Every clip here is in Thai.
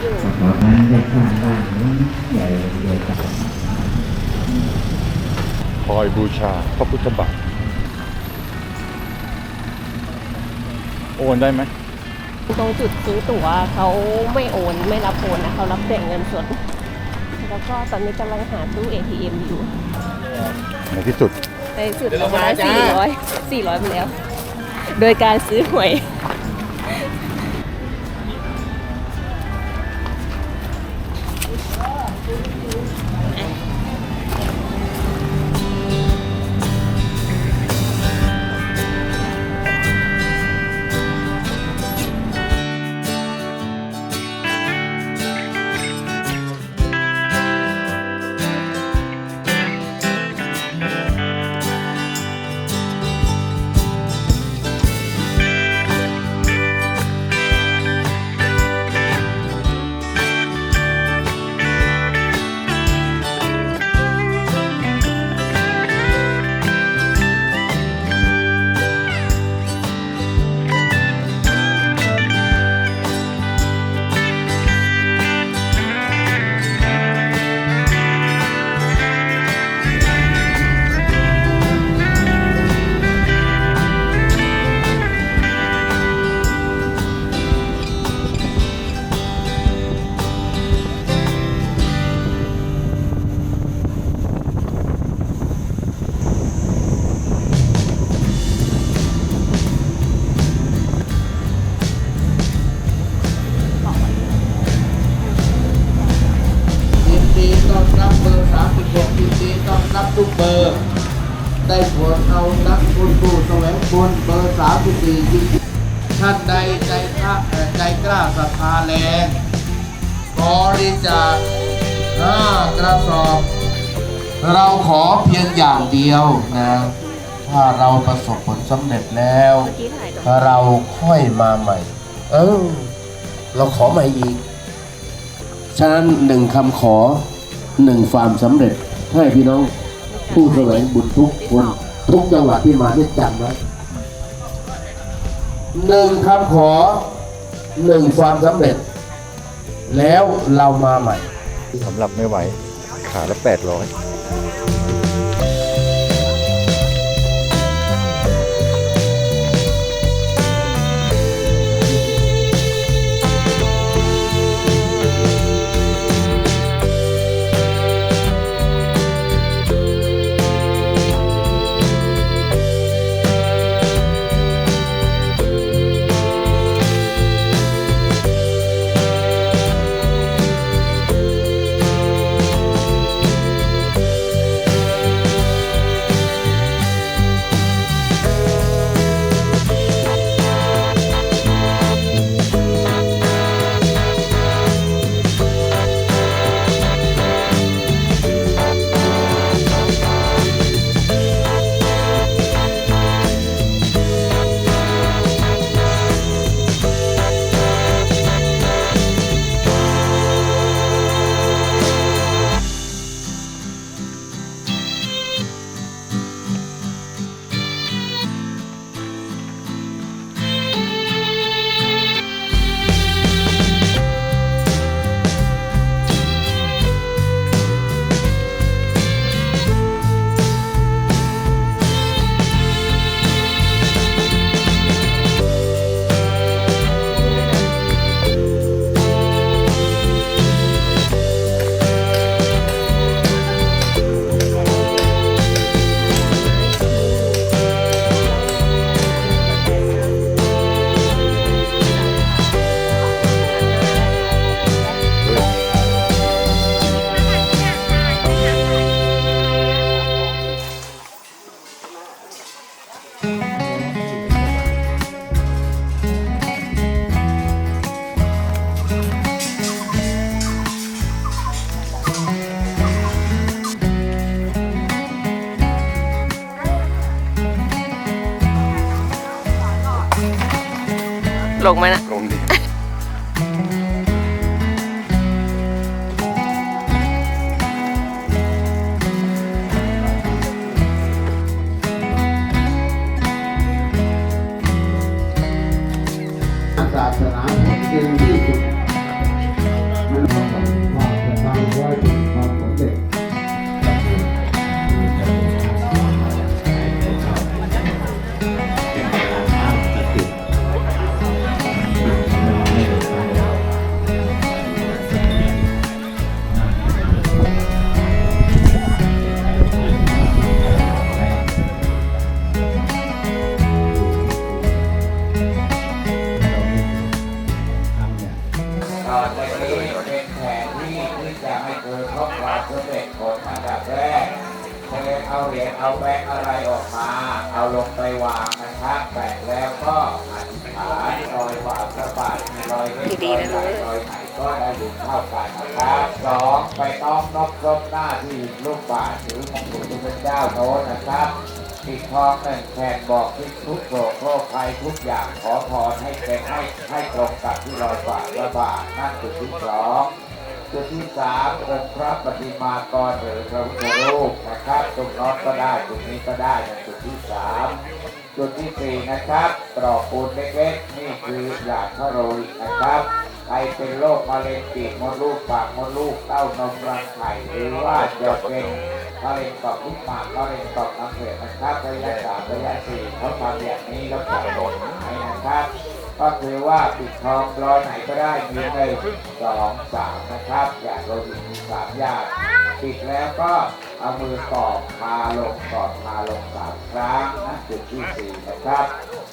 เยอะอยู่ขอให้ได้สร้างบ้านนี้ใหญ่เดียวกันคอยบูชาพระพุทธบาท โอนได้ไหมตรงจุดซื้อตั๋วเขาไม่โอนไม่รับโอนนะเขารับแต่เงินสดแล้วก็ตอนนี้กำลังหาตู้ ATM อยู่ในที่สุดในสุดเราได้สี่ร้อยสี่ร้อยไปแล้ว โดยการซื้อหวยยิ กระสอบ เราขอเพียงอย่างเดียวนะ ถ้าเราประสบผลสำเร็จแล้วเมื่อกี้ถ่ายกับเราค่อยมาใหม่ เออ เราขอใหม่อีก ฉะนั้นหนึ่งคำขอหนึ่งความสำเร็จให้พี่น้องผู้แสวงบุญทุกคน ทุกจังหวัดที่มาได้จำไว้หนึ่งคำขอหนึ่งความสำเร็จ แล้วเรามาใหม่สำหรับไม่ไหว ขาละแปดร้อย ลงไหมนะ อยบาทพระบาทมีรอยเล็กดีรอยๆนะใหญ่ลูกรอยไหนก็ได้บุญเท่ากันนะครับสองไปน้อมนบรบหน้าที่ลูกบาทหรือของพระพุทธเจ้าโน้นนะครับปิดทองหนึ่งแผ่นบอกทิศทุกโศกโรคภัยทุกอย่างขอพรให้เป็นให้ให้ตรงกับที่รอยบาทพระบาทนั่นจุดที่สองจุดที่สามองค์พระปฏิมากรหรือพระพุทธรูปนะครับตรงนอนก็ได้ตรงนี้ก็ได้นะจุดที่สาม จุดที่สี่นะครับตรอกปูนเล็กๆนี่คือหยาดพระโรยนะครับใครเป็นโรคมะเร็งปีกมดลูกปากมดลูกเต้านมรังไข่หรือว่าจะเป็นมะเร็งต่อมลูกปากมะเร็งต่อมน้ำเหลืองนะครับระยะสามระยะสี่เขาทำอย่างนี้แล้วจะโดนหายนะครับ ก็คือว่าปิดทองรอยไหนก็ได้มีหนึ่งสองสามนะครับ อย่างเราดิมีสามอย่างปิดแล้วก็เอามือกอดพาลงกอดพาลงสามครั้งนะจุดที่สี่นะครับ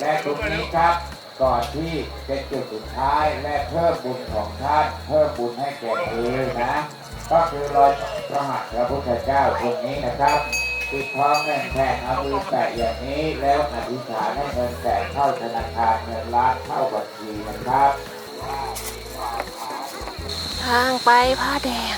และตรงนี้ครับก่อนที่เป็นจุดสุดท้ายและเพิ่มบุญของท่านเพิ่มบุญให้แก่เธอนะ ก็คือรอยพระหัตถ์พระพุทธเจ้าตรงนี้นะครับ ปิดท้องเงินแผ่นเอามือแตะอย่างนี้แล้วอธิษฐานให้เงินแตะเข้าธนาคารเงินล้านเข้าบัญชีนะครับ ทางไปผ้าแดง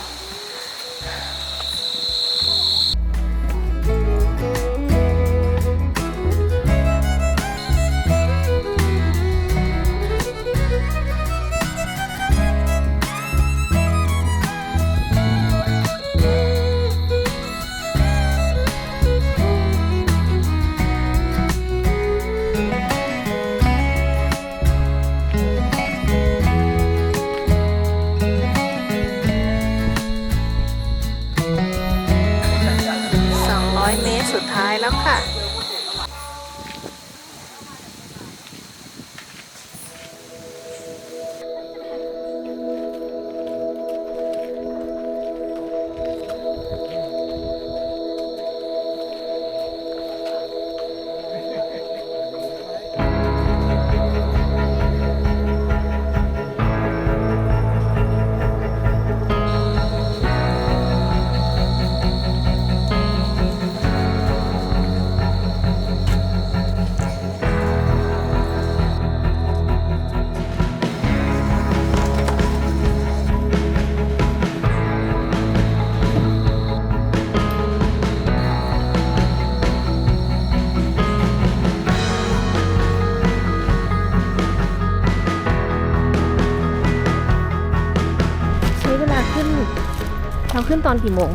ตอนกี่โมง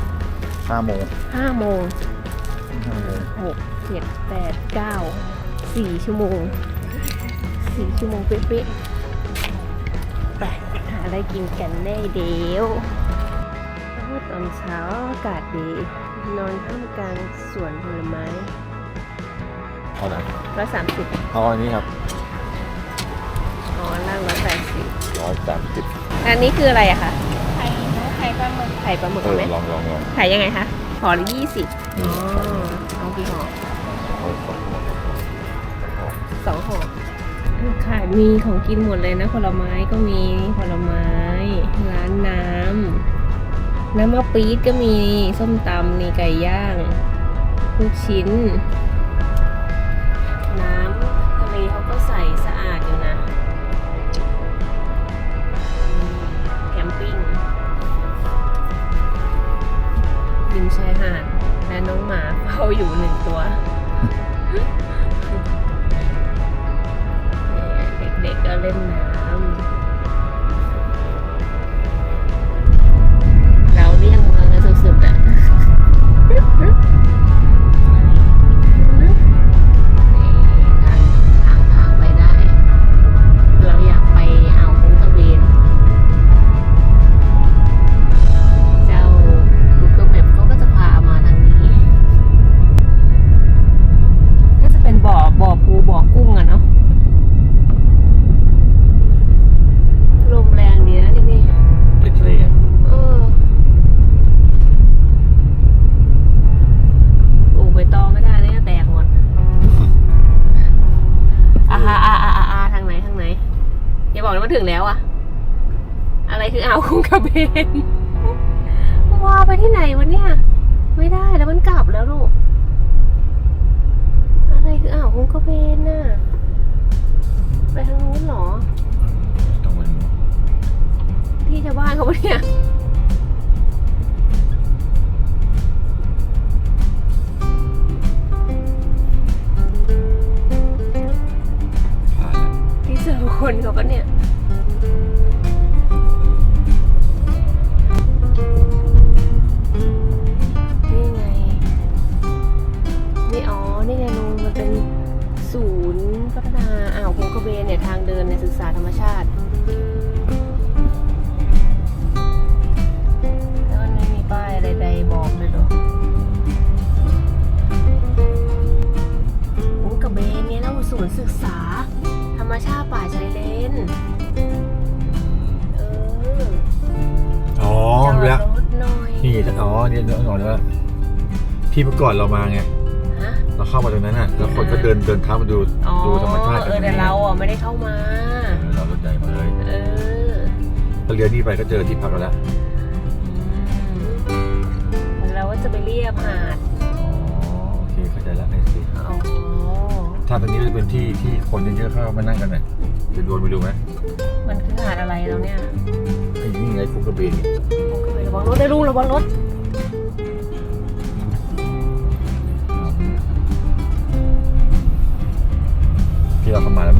ห้าโมง5โมงห้าโมงหกเจ็ดแปดเก้าสี่ชั่วโมงสี่ชั่วโมงเป๊ะๆไปหาอะไรกินกันได้เดียวโอ้ตอนเช้าอากาศดี นอนท่ามกลางสวนผลไม้เอาไหนร้อยสามสิบเอาอันนี้ครับอ๋อล่างร้อยแปดสิบร้อยสามสิบอันนี้คืออะไรอะคะไข่ไข่ ปลาหมึกไข่ปลาหมึกเออไหมลองลองลองไข่ยังไงคะห่อละยี่สิบอ๋อเอากี่ห่อเอาสองสองห่อค่ะมีของกินหมดเลยนะผลไม้ก็มีผลไม้ ร้านน้ำน้ำมะปี๊ดก็มีส้มตำมีไก่ย่าง ลูกชิ้นน้ อยู่หนึ่งตัว ระเบนวาไปที่ไหนวะเนี่ย ไม่ได้แล้วมันกลับแล้วลูก อะไรคืออ่าวคงก็เบนน่ะ ศูนย์ศึกษา ธรรมชาติป่าชายเลนเออ๋อจอดรแล้วถหน่อยนี่อ๋อเนี่ยนึกออกแล้วที่เมื่อก่อนเรามาไงเราเข้ามาตรงนั้นน่ะแล้วคนก็เดินเดินเท้ามาดูดูธรรมชาติเออแต่เราอะไม่ได้เข้ามาเรารถใหมาเลยเออพอาเรืยนี่ไปก็เจอที่พักแล้วอืเราก็จะไปเรียบหาด อ๋อโอเคเข้าใจแล้วไอซีอ๋ ถ้าตรงนี้เป็นที่ที่คนเยอะๆเข้ามานั่งกันเนี่ยจะโดนไปดูไหมมันคือหาดอะไรแล้วเนี่ยไอ้นี่ไงพุกกระเบนระวังรถได้รู้ระวังรถพี่เราเข้ามาแล้ว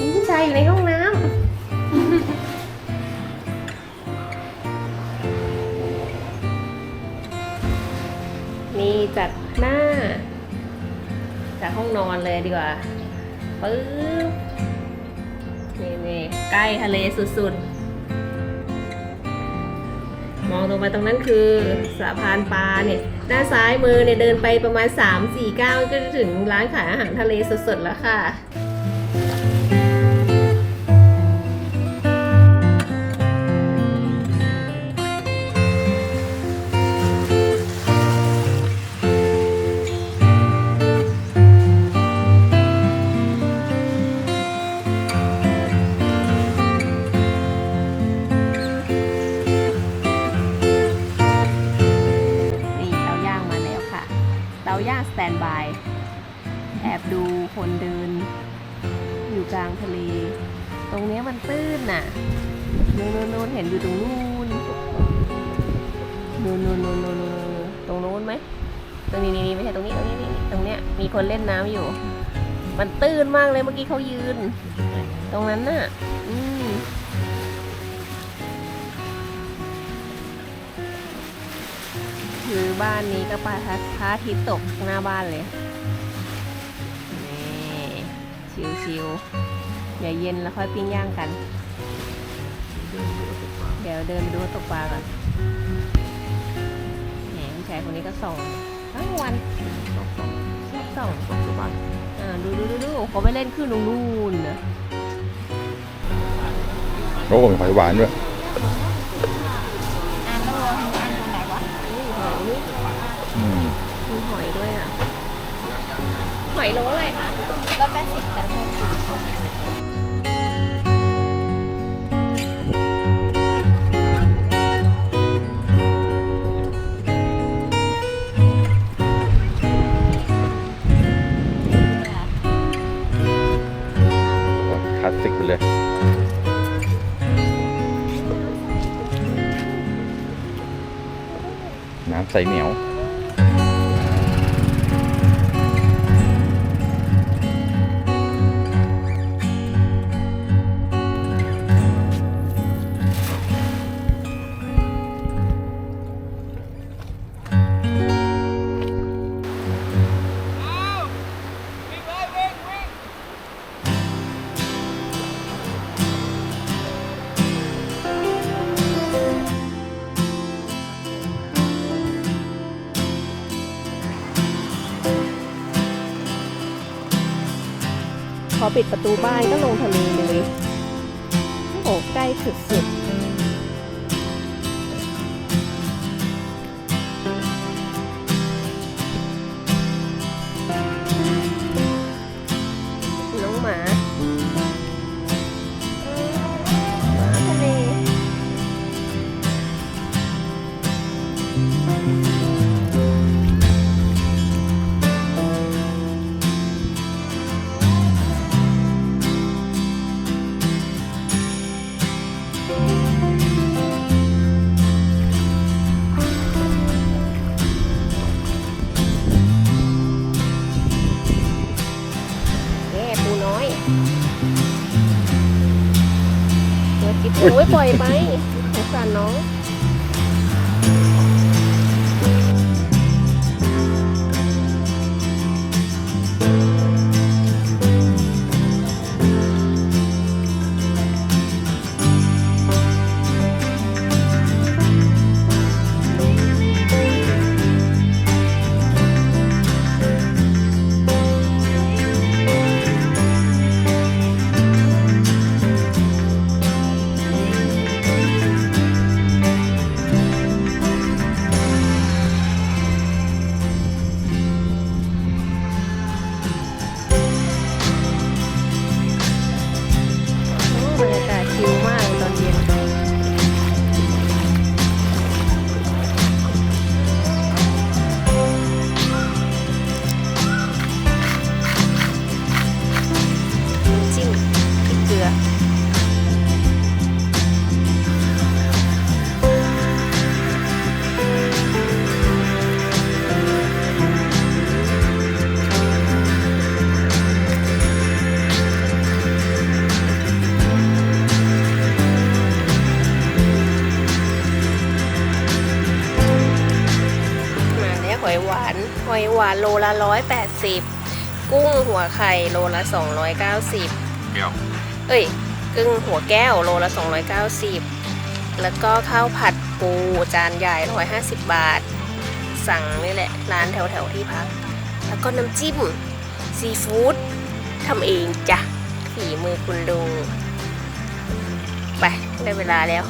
มีผู้ชายอยู่ในห้องน้ำมีจัดหน้า จากห้องนอนเลยดีกว่า ปึ๊บ นี่นี่ใกล้ทะเลสุดๆ มองตรงไปตรงนั้นคือสะพานปลาเนี่ยด้านซ้ายมือเนี่ยเดินไปประมาณ 3-4ก้าวก็จะถึงร้านขายอาหารทะเลสดๆแล้วค่ะ คนเดิน อยู่กลางทะเล ตรงนี้มันตื้นน่ะนู่นนู่นเห็นอยู่ตรงนู้นนู่นนู่นนู่นนู่นตรงนู้นไหมตรงนี้นี่ไม่ใช่ตรงนี้ตรงนี้นี่ตรงเนี้ยมีคนเล่นน้ำอยู่ มันตื้นมากเลยเมื่อกี้เขายืน ตรงนั้นน่ะ อืมคือบ้านนี้ก็ปลาทัดพระอาทิตย์ตกหน้าบ้านเลย ชิวๆเดี๋ยวเย็นแล้วค่อยปิ้งย่างกัน เดี๋ยวเดินไปดูตกปลาก่อนแหมผู้ชายคนนี้ก็ส่องทั้งวันสองสองชอบส่องสองสบายอ่าดูดูดูดูเขาไปเล่นขึ้นตรงนู่นนะโอ้มีหอยหวานด้วยนี่หอยนี่อืมมีหอยด้วยอะห อยโลอะไรคะร้อยแปดสิบแต่แพงคลาสสิกไปเลย น้ำใสเหนียว ปิดประตูบ้านก็ลงทะเลเลย โอ้ใกล้สุดๆ วานโลละ 180 กุ้งหัวไข่โลละ 290 เดี๋ยวเอ้ยกึ่งหัวแก้วโลละ 290 แล้วก็ข้าวผัดปูจานใหญ่ 150 บาท สั่งนี่แหละ ร้านแถวๆที่พัก แล้วก็น้ำจิ้ม ซีฟู้ดทำเองจ้ะฝีมือคุณดุง ไป ได้เวลาแล้ว